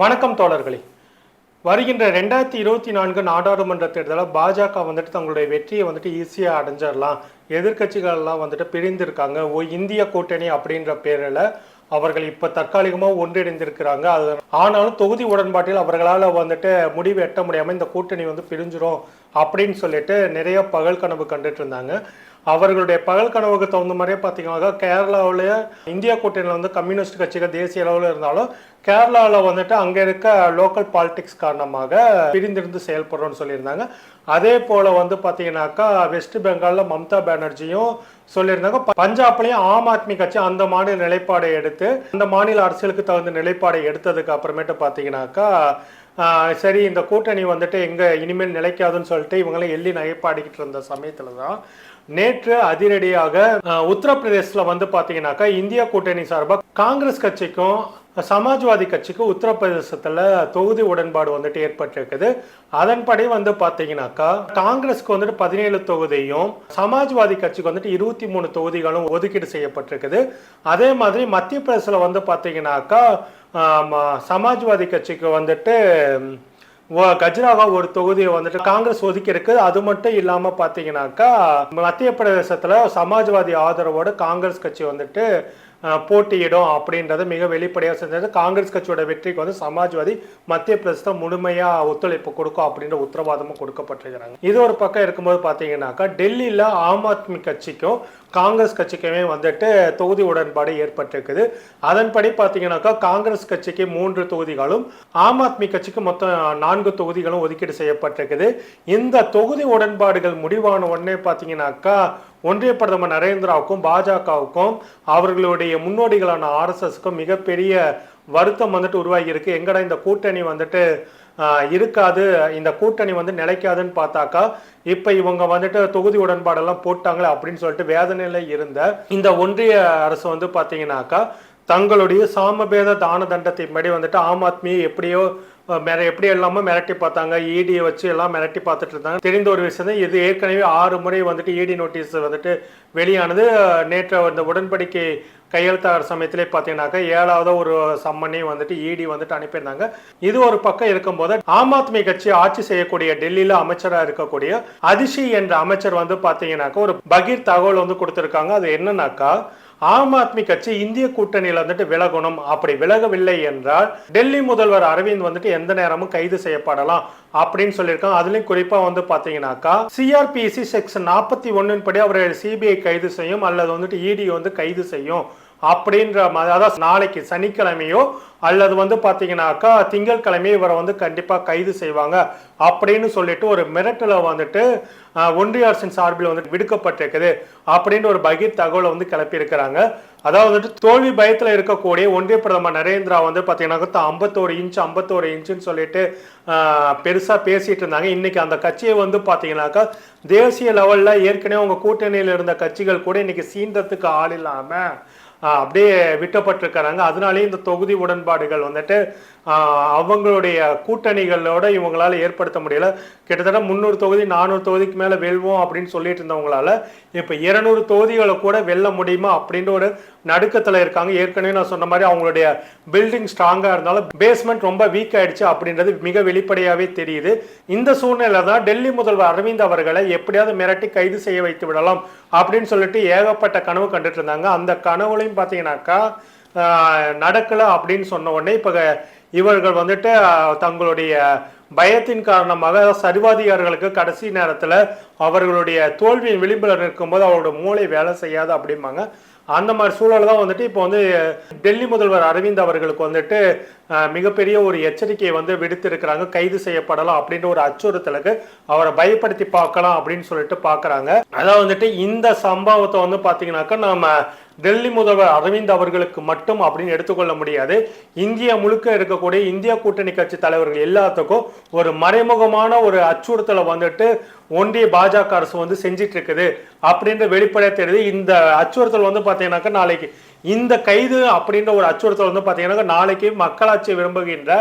வணக்கம் தோழர்களே. வருகின்ற ரெண்டாயிரத்தி இருபத்தி நான்கு நாடாளுமன்ற தேர்தலில் பாஜக வந்துட்டு தங்களுடைய வெற்றியை வந்துட்டு ஈஸியாக அடைஞ்சிடலாம் எதிர்கட்சிகள்லாம் வந்துட்டு பிரிந்திருக்காங்க. ஓ இந்திய கூட்டணி அப்படின்ற பேரில் அவர்கள் இப்போ தற்காலிகமாக ஒன்றிணைந்திருக்கிறாங்க. அது ஆனாலும் தொகுதி உடன்பாட்டில் அவர்களால் வந்துட்டு முடிவு எட்ட முடியாமல் இந்த கூட்டணி வந்து பிரிஞ்சிரும் அப்படின்னு சொல்லிட்டு நிறைய பகல் கனவு கண்டுட்டு இருந்தாங்க. அவர்களுடைய பகல் கனவுக்கு தகுந்த மாதிரியே பார்த்தீங்கன்னா கேரளாவிலேயே இந்தியா கூட்டணியில் வந்து கம்யூனிஸ்ட் கட்சிகள் தேசிய அளவில் இருந்தாலும் கேரளாவில் வந்துட்டு அங்கே இருக்க லோக்கல் பாலிடிக்ஸ் காரணமாக பிரிந்திருந்து செயல்படுறோம்னு சொல்லியிருந்தாங்க. அதே போல் வந்து பார்த்தீங்கன்னாக்கா வெஸ்ட் பெங்காலில் மம்தா பானர்ஜியும் சொல்லியிருந்தாங்க. பஞ்சாப்லேயும் ஆம் ஆத்மி கட்சி அந்த மாநில நிலைப்பாடை எடுத்து அந்த மாநில அரசியலுக்கு தகுந்த நிலைப்பாடை எடுத்ததுக்கு அப்புறமேட்டு பார்த்தீங்கன்னாக்கா சரி இந்த கூட்டணி வந்துட்டு எங்கே இனிமேல் நிலைக்காதுன்னு சொல்லிட்டு இவங்களாம் எள்ளி நகைப்பாடிக்கிட்டு இருந்த சமயத்தில் தான் நேற்று அதிரடியாக ஆஹ், உத்தரப்பிரதேசத்துல வந்து பார்த்தீங்கன்னாக்கா இந்திய கூட்டணி சார்பாக காங்கிரஸ் கட்சிக்கும் சமாஜ்வாதி கட்சிக்கு உத்தரப்பிரதேசத்துல தொகுதி உடன்பாடு வந்துட்டு ஏற்பட்டிருக்குது. அதன்படி வந்து பாத்தீங்கன்னாக்கா காங்கிரஸ்க்கு வந்துட்டு பதினேழு தொகுதியும் சமாஜ்வாதி கட்சிக்கு வந்துட்டு இருபத்தி மூணு தொகுதிகளும் ஒதுக்கீடு செய்யப்பட்டிருக்குது. அதே மாதிரி மத்திய பிரதேசத்துல வந்து பாத்தீங்கன்னாக்கா சமாஜ்வாதி கட்சிக்கு வந்துட்டு கஜ்ராவா ஒரு தொகுதியை வந்துட்டு காங்கிரஸ் ஒதுக்கியிருக்கு. அது மட்டும் இல்லாம பாத்தீங்கன்னாக்கா மத்திய பிரதேசத்துல சமாஜ்வாதி ஆதரவோட காங்கிரஸ் கட்சி வந்துட்டு போட்டியிடும் அப்படின்றத மிக வெளிப்படையாக செஞ்சது. காங்கிரஸ் கட்சியோட வெற்றிக்கு வந்து சமாஜ்வாதி மத்திய பிரதேசத்தை முழுமையாக ஒத்துழைப்பு கொடுக்கும் அப்படின்ற உத்தரவாதமும் கொடுக்கப்பட்டிருக்கிறாங்க. இது ஒரு பக்கம் இருக்கும்போது பார்த்தீங்கன்னாக்கா டெல்லியில் ஆம் ஆத்மி கட்சிக்கும் காங்கிரஸ் கட்சிக்குமே வந்துட்டு தொகுதி உடன்பாடு ஏற்பட்டிருக்குது. அதன்படி பார்த்தீங்கன்னாக்கா காங்கிரஸ் கட்சிக்கு மூன்று தொகுதிகளும் ஆம் ஆத்மி கட்சிக்கு மொத்தம் நான்கு தொகுதிகளும் ஒதுக்கீடு செய்யப்பட்டிருக்குது. இந்த தொகுதி உடன்பாடுகள் முடிவான உடனே பார்த்தீங்கன்னாக்கா ஒன்றிய பிரதமர் நரேந்திராவுக்கும் பாஜகவுக்கும் அவர்களுடைய முன்னோடிகளான ஆர்எஸ்எஸ்க்கும் மிகப்பெரிய வருத்தம் வந்துட்டு உருவாகி இருக்கு எங்கடா இந்த கூட்டணி வந்துட்டு இருக்காது இந்த கூட்டணி வந்து நிலைக்காதுன்னு பார்த்தாக்கா இப்ப இவங்க வந்துட்டு தொகுதி உடன்பாடெல்லாம் போட்டாங்களே அப்படின்னு சொல்லிட்டு வேதனையில இருந்த இந்த ஒன்றிய அரசு வந்து பாத்தீங்கன்னாக்கா தங்களுடைய சாமபேத தான முன்னாடி வந்துட்டு ஆம் ஆத்மியை எப்படியோ மிர எப்படி எல்லாமே மிரட்டி பார்த்தாங்க. இடியை வச்சு எல்லாம் மிரட்டி பார்த்துட்டு இருந்தாங்க. தெரிந்த ஒரு விஷயம் தான் இது. ஏற்கனவே ஆறு முறை வந்துட்டு இடி நோட்டீஸ் வந்துட்டு வெளியானது. நேற்று அந்த உடன்படிக்கை கையெழுத்தாகிற சமயத்திலே பார்த்தீங்கன்னாக்கா ஏழாவது ஒரு சம்மனையும் வந்துட்டு இடி வந்துட்டு அனுப்பியிருந்தாங்க. இது ஒரு பக்கம் இருக்கும்போது ஆம் ஆத்மி கட்சி ஆட்சி செய்யக்கூடிய டெல்லியில் அமைச்சராக இருக்கக்கூடிய அதிஷி என்ற அமைச்சர் வந்து பார்த்தீங்கன்னாக்கா ஒரு பகீர் தகவல் வந்து கொடுத்துருக்காங்க. அது என்னன்னாக்கா ஆம் ஆத்மி கட்சி இந்திய கூட்டணியில வந்துட்டு விலகணும். அப்படி விலகவில்லை என்றால் டெல்லி முதல்வர் அரவிந்த் வந்துட்டு எந்த நேரமும் கைது செய்யப்படலாம் அப்படின்னு சொல்லியிருக்காங்க. அதுலயும் குறிப்பா வந்து பாத்தீங்கன்னாக்கா சிஆர்பிசி செக்ஷன் நாற்பத்தி ஒன்னின் படி அவரை சிபிஐ கைது செய்யும் அல்லது வந்துட்டு இடி வந்து கைது செய்யும். அப்படின்ற மாதிரி அதாவது நாளைக்கு சனிக்கிழமையோ அல்லது வந்து பார்த்தீங்கன்னாக்கா திங்கட்கிழமையே இவரை வந்து கண்டிப்பாக கைது செய்வாங்க. அப்படின்னு சொல்லிட்டு ஒரு மிரட்டலை வந்துட்டு ஒன்றிய அரசின் சார்பில் வந்துட்டு விடுக்கப்பட்டிருக்குது அப்படின்னு ஒரு பகிர் தகவலை வந்து கிளப்பியிருக்கிறாங்க. அதாவது வந்துட்டு தோல்வி பயத்தில் இருக்கக்கூடிய ஒன்றிய பிரதமர் நரேந்திரா வந்து பார்த்தீங்கன்னாக்கா ஐம்பத்தோரு இன்ச் ஐம்பத்தோரு இன்ச்சுன்னு சொல்லிட்டு பெருசாக பேசிகிட்டு இருந்தாங்க. இன்றைக்கி அந்த கட்சியை வந்து பார்த்தீங்கன்னாக்கா தேசிய லெவலில் ஏற்கனவே அவங்க கூட்டணியில் இருந்த கட்சிகள் கூட இன்றைக்கி சீண்டத்துக்கு ஆள் இல்லாமல் அப்படியே விட்டப்பட்டிருக்கிறாங்க அதனாலேயே இந்த தொகுதி உடன்பாடுகள் வந்துட்டு அவங்களுடைய கூட்டணிகளோட இவங்களால ஏற்படுத்த முடியல. கிட்டத்தட்ட முந்நூறு தொகுதி நானூறு தொகுதிக்கு மேல வெல்வோம் அப்படின்னு சொல்லிட்டு இருந்தவங்களால இப்ப இருநூறு தொகுதிகளை கூட வெல்ல முடியுமா அப்படின்ற ஒரு நடுக்கத்தில் இருக்காங்க. ஏற்கனவே நான் சொன்ன மாதிரி அவங்களுடைய பில்டிங் ஸ்ட்ராங்காக இருந்தாலும் பேஸ்மெண்ட் ரொம்ப வீக் ஆயிடுச்சு அப்படின்றது மிக வெளிப்படையாகவே தெரியுது. இந்த சூழ்நிலை தான் டெல்லி முதல்வர் அரவிந்த் அவர்களை எப்படியாவது மிரட்டி கைது செய்ய வைத்து விடலாம் அப்படின்னு சொல்லிட்டு ஏகப்பட்ட கனவு கண்டுட்டு இருந்தாங்க. அந்த கனவுலையும் பார்த்தீங்கன்னாக்கா நடக்கலை அப்படின்னு சொன்ன உடனே இப்போ இவர்கள் வந்துட்டு தங்களுடைய பயத்தின் காரணமாக சர்வாதிகாரிகளுக்கு கடைசி நேரத்தில் அவர்களுடைய தோல்வியின் விளிம்பில் நிற்கும்போது அவரோட மூளை வேலை செய்யாது அப்படிம்பாங்க. அந்த மாதிரி சூழல் தான் வந்துட்டு இப்போ வந்து டெல்லி முதல்வர் அரவிந்த் அவர்களுக்கு வந்துட்டு மிகப்பெரிய ஒரு எச்சரிக்கையை வந்து விடுத்திருக்கிறாங்க. கைது செய்யப்படலாம் அப்படின்ற ஒரு அச்சுறுத்தலுக்கு அவரை பயப்படுத்தி பார்க்கலாம் அப்படின்னு சொல்லிட்டு பார்க்குறாங்க. அதாவது வந்துட்டு இந்த சம்பவத்தை வந்து பார்த்தீங்கன்னாக்கா நம்ம டெல்லி முதல்வர் அரவிந்த் அவர்களுக்கு மட்டும் அப்படின்னு எடுத்துக்கொள்ள முடியாது. இந்தியா முழுக்க இருக்கக்கூடிய இந்திய கூட்டணி கட்சி தலைவர்கள் எல்லாத்துக்கும் ஒரு மறைமுகமான ஒரு அச்சுறுத்தலை வந்துட்டு ஒன்றிய பாஜக அரசு வந்து செஞ்சிட்டு இருக்குது அப்படின்ற வெளிப்படையாக தெரியுது. இந்த அச்சுறுத்தல் வந்து பார்த்தீங்கன்னாக்கா நாளைக்கு இந்த கைது அப்படின்ற ஒரு அச்சுறுத்தல் வந்து பார்த்தீங்கன்னாக்கா நாளைக்கு மக்களாட்சி விரும்புகின்ற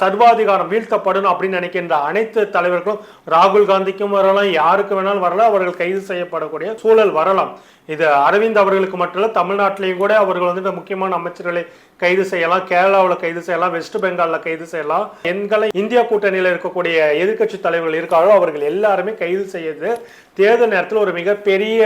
சர்வாதிகாரம் வீழ்த்தப்படணும் அப்படின்னு நினைக்கின்ற அனைத்து தலைவர்களும் ராகுல் காந்திக்கும் வரலாம் யாருக்கு வேணாலும் வரலாம் அவர்கள் கைது செய்யப்படக்கூடிய சூழல் வரலாம். இது அரவிந்த் அவர்களுக்கு மட்டும் தமிழ்நாட்டிலையும் கூட அவர்கள் வந்துட்டு முக்கியமான அமைச்சர்களை கைது செய்யலாம் கேரளாவில் கைது செய்யலாம் வெஸ்ட் பெங்காலில் கைது செய்யலாம். எங்களை இந்தியா கூட்டணியில் இருக்கக்கூடிய எதிர்க்கட்சி தலைவர்கள் இருக்காரோ அவர்கள் எல்லாருமே கைது செய்து தேர்தல் நேரத்தில் ஒரு மிகப்பெரிய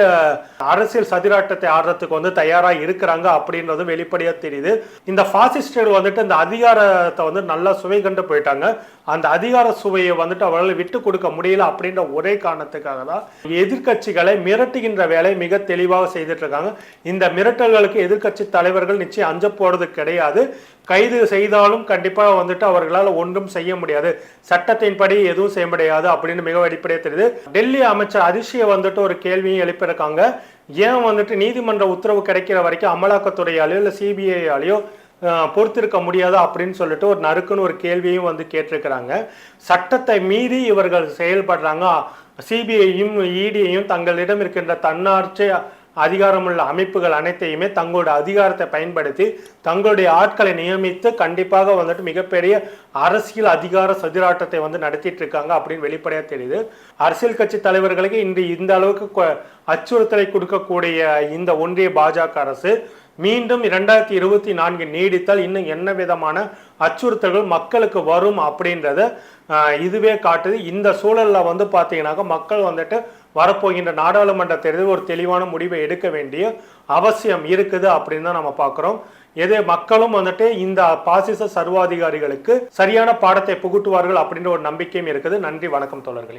அரசியல் சதிராட்டத்தை ஆடுறதுக்கு வந்து தயாராக இருக்கிறாங்க அப்படின்றதும் வெளிப்படையாக தெரியுது. இந்த ஃபாசிஸ்டர்கள் வந்துட்டு இந்த அதிகாரத்தை வந்து நல்லா சுவை கண்டு போயிட்டாங்க. அந்த அதிகார சுவையை வந்துட்டு அவர்களால் விட்டு கொடுக்க முடியல அப்படின்ற ஒரே காரணத்துக்காக தான் எதிர்க்கட்சிகளை மிரட்டுகின்ற வேலை மிக தெளிவாக செய்துட்டு இருக்காங்க. இந்த மிரட்டல்களுக்கு எதிர்க்கட்சி தலைவர்கள் நிச்சயம் அஞ்ச போறது கிடையாது. கைது செய்தாலும் கண்டிப்பாக வந்துட்டு அவர்களால் ஒன்றும் செய்ய முடியாது. சட்டத்தின்படி எதுவும் செய்ய முடியாது அப்படின்னு மிக அடிப்படையாக தெரியுது. டெல்லி அமைச்சர் அதிர்ஷியை வந்துட்டு ஒரு கேள்வியும் எழுப்பியிருக்காங்க. ஏன் வந்துட்டு நீதிமன்ற உத்தரவு கிடைக்கிற வரைக்கும் அமலாக்கத்துறையாலேயோ இல்லை சிபிஐயாலேயோ பொறுத்திருக்க முடியாது அப்படின்னு சொல்லிட்டு ஒரு நறுக்குன்னு ஒரு கேள்வியும் வந்து கேட்டிருக்கிறாங்க. சட்டத்தை மீறி இவர்கள் செயல்படுறாங்க. சிபிஐயும் இடியையும் தங்களிடம் இருக்கின்ற தன்னாட்சி அதிகாரமுள்ள அமைப்புகள் அனைத்தையுமே தங்களோட அதிகாரத்தை பயன்படுத்தி தங்களுடைய ஆட்களை நியமித்து கண்டிப்பாக வந்துட்டு மிகப்பெரிய அரசியல் அதிகார சதிராட்டத்தை வந்து நடத்திட்டு இருக்காங்க அப்படின்னு வெளிப்படையாக தெரியுது. அரசியல் கட்சி தலைவர்களுக்கு இன்று இந்த அளவுக்கு கொ- அச்சுறுத்தலை கொடுக்கக்கூடிய இந்த ஒன்றிய பாஜக அரசு மீண்டும் இரண்டாயிரத்தி இருபத்தி நான்கு நீடித்தால் இன்னும் என்ன விதமான அச்சுறுத்தல்கள் மக்களுக்கு வரும் அப்படின்றத இதுவே காட்டுது. இந்த சூழலில் வந்து பார்த்தீங்கன்னாக்க மக்கள் வந்துட்டு வரப்போகின்ற நாடாளுமன்ற தேர்தல் ஒரு தெளிவான முடிவை எடுக்க வேண்டிய அவசியம் இருக்குது அப்படின்னு தான் நம்ம பார்க்குறோம். எது மக்களும் வந்துட்டு இந்த பாசிச சர்வாதிகாரிகளுக்கு சரியான பாடத்தை புகுட்டுவார்கள் அப்படின்ற ஒரு நம்பிக்கையும் இருக்குது. நன்றி வணக்கம் தோழர்களே.